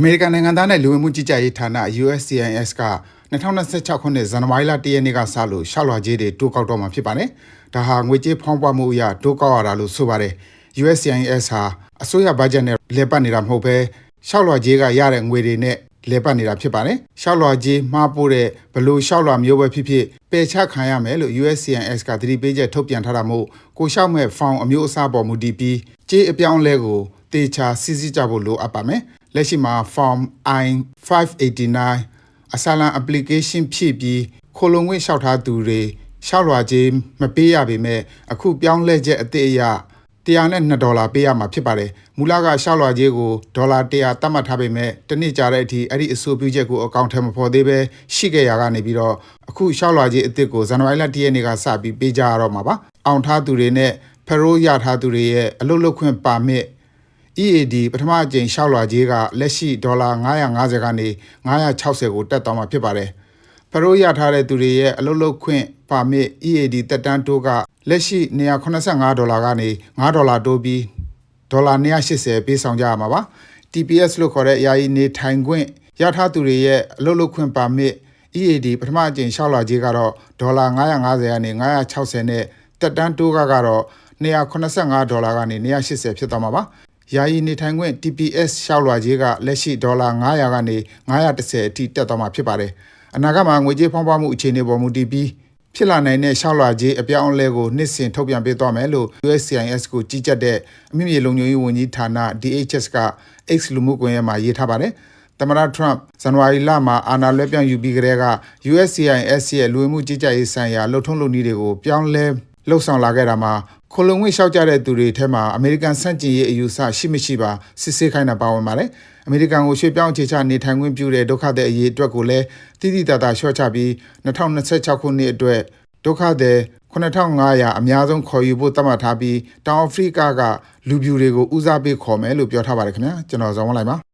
အမေရိကန်နိုင်ငံသားနဲ့လူဝင်မှုကြီးကြပ်ရေးဌာန USCIS က2026ခုနှစ်ဇန်နဝါရီလ1ရက်နေ့ကစလို့ရှောက်လွှာကြေးတွေတိုးကောက်တော့မှာဖြစ်ပါတယ်။ဒါဟာငွေကြေးဖောင်းပွားမှုအရတိုးကောက်ရတာလို့ဆိုပါတယ်။ USCIS ဟာအစိုးရဘတ်ဂျက်နဲ့လဲပတ်နေတာမဟုတ်ဘဲရှောက်လွှာကြေးကရတဲ့ငွေတွေနဲ့လဲပတ်နေတာဖြစ်ပါတယ်။ရှောက်လွှာကြေးမှားပို့တဲ့ဘလို့ရှောက်လွှာမျိုးပဲဖြစ်ဖြစ်ပယ်ချခံရမယ်လို့ USCIS ကသတိပေးချက်ထုတ်ပြန်ထားတာမို့ကိုရှောက်မဲ့ဖောင်အမျိုးအစားပေါ်မူတည်ပြီးကြေးအပြောင်းလဲကိုတေချာစစ်စစ်ကြဖို့လိုအပ်ပါမယ်။ လက်ရှိမှာ Form I589 အစာလံ application ဖြည့်ပြီးခိုလုံငွေလျှောက်ထားသူတွေရှောက်လွှာကြေးမပေးရပေမဲ့အခုပြောင်းလဲချက်အသစ်အရ102ဒေါ်လာပေးရမှာဖြစ်ပါတယ်။မူလကရှောက်လွှာကြေးကိုဒေါ်လာ100သတ်မှတ်ထားပေမဲ့တနည်းကြာတဲ့အထိအဲ့ဒီအဆိုပြုချက်ကိုအကောင့်ထဲမဖော်သေးပဲရှိခဲ့ရကနေပြီးတော့အခုရှောက်လွှာကြေးအသစ်ကိုဇန်နဝါရီလ1ရက်နေ့ကစပြီးပေးကြရတော့မှာပါ။အောင်ထားသူတွေနဲ့ဖရိုးရထားသူတွေရဲ့အလုပ်လုပ်ခွင့်ပါမစ် EAD ပထမအကြိမ်ရှောက်လွှာကြေးကလက်ရှိဒေါ်လာ950ကနေ960ကိုတက်သွားမှာဖြစ်ပါတယ်။ဖရိုးရထားတဲ့သူတွေရဲ့အလုပ်လုပ်ခွင့်ပါမစ် EAD တက်တန်းတိုးကလက်ရှိ185ဒေါ်လာကနေ9ဒေါ်လာတိုးပြီးဒေါ်လာ180ပေးဆောင်ကြရမှာပါ။ TPS လို့ခေါ်တဲ့ယာယီနေထိုင်ခွင့်ရထားသူတွေရဲ့အလုပ်လုပ်ခွင့်ပါမစ် EAD ပထမအကြိမ်ရှောက်လွှာကြေးကတော့ဒေါ်လာ950ကနေ960နဲ့တက်တန်းတိုးကကတော့285ဒေါ်လာကနေ280ဖြစ်သွားမှာပါ ယာယီနေထိုင်ခွင့် TPS ရှောက်လွှာကြီးကလက်ရှိဒေါ်လာ900ကနေ910အထိတက်သွားမှာဖြစ်ပါတယ်။အနာဂတ်မှာငွေကြေးဖောင်းပွားမှုအခြေအနေပေါ်မူတည်ပြီးဖြစ်လာနိုင်တဲ့ရှောက်လွှာကြီးအပြောင်းအလဲကိုနှစ်စဉ်ထုတ်ပြန်ပေးသွားမယ်လို့ USCIS ကိုကြီးကြပ်တဲ့အမိမြေလုံခြုံရေးဝန်ကြီးဌာန DHS က X လူမှုကွန်ရက်မှာရေးထားပါတယ်။သမ္မတ Trump ဇန်နဝါရီလမှာအာဏာလွှဲပြောင်းယူပြီးကတည်းက USCIS ရဲ့လူဝင်မှုကြီးကြပ်ရေးဆိုင်ရာလှုပ်ထုံးလုပ်နည်းတွေကိုပြောင်းလဲ လှုပ်ဆောင်လာခဲ့တာမှာခိုလုံငွေလျှောက်ကြတဲ့သူတွေထဲမှာအမေရိကန်စန့်ကျင်ရေးအယူဆရှိမရှိပါစစ်ဆေးခိုင်းတာပါဝင်ပါတယ်။အမေရိကန်ကိုရွှေ့ပြောင်းအခြေချနေထိုင်ခွင့်ပြုတဲ့ဒုက္ခသည်အရေးအတွက်ကိုလည်းတိတိတတ်တာလျှော့ချပြီး2026ခုနှစ်အတွက်ဒုက္ခသည်9500အများဆုံးခေါ်ယူဖို့သတ်မှတ်ထားပြီးတောင်အာဖရိကကလူပြူတွေကိုဦးစားပေးခေါ်မယ်လို့ပြောထားပါတယ်ခင်ဗျာကျွန်တော်ဇော်ဝင်းလိုက်ပါ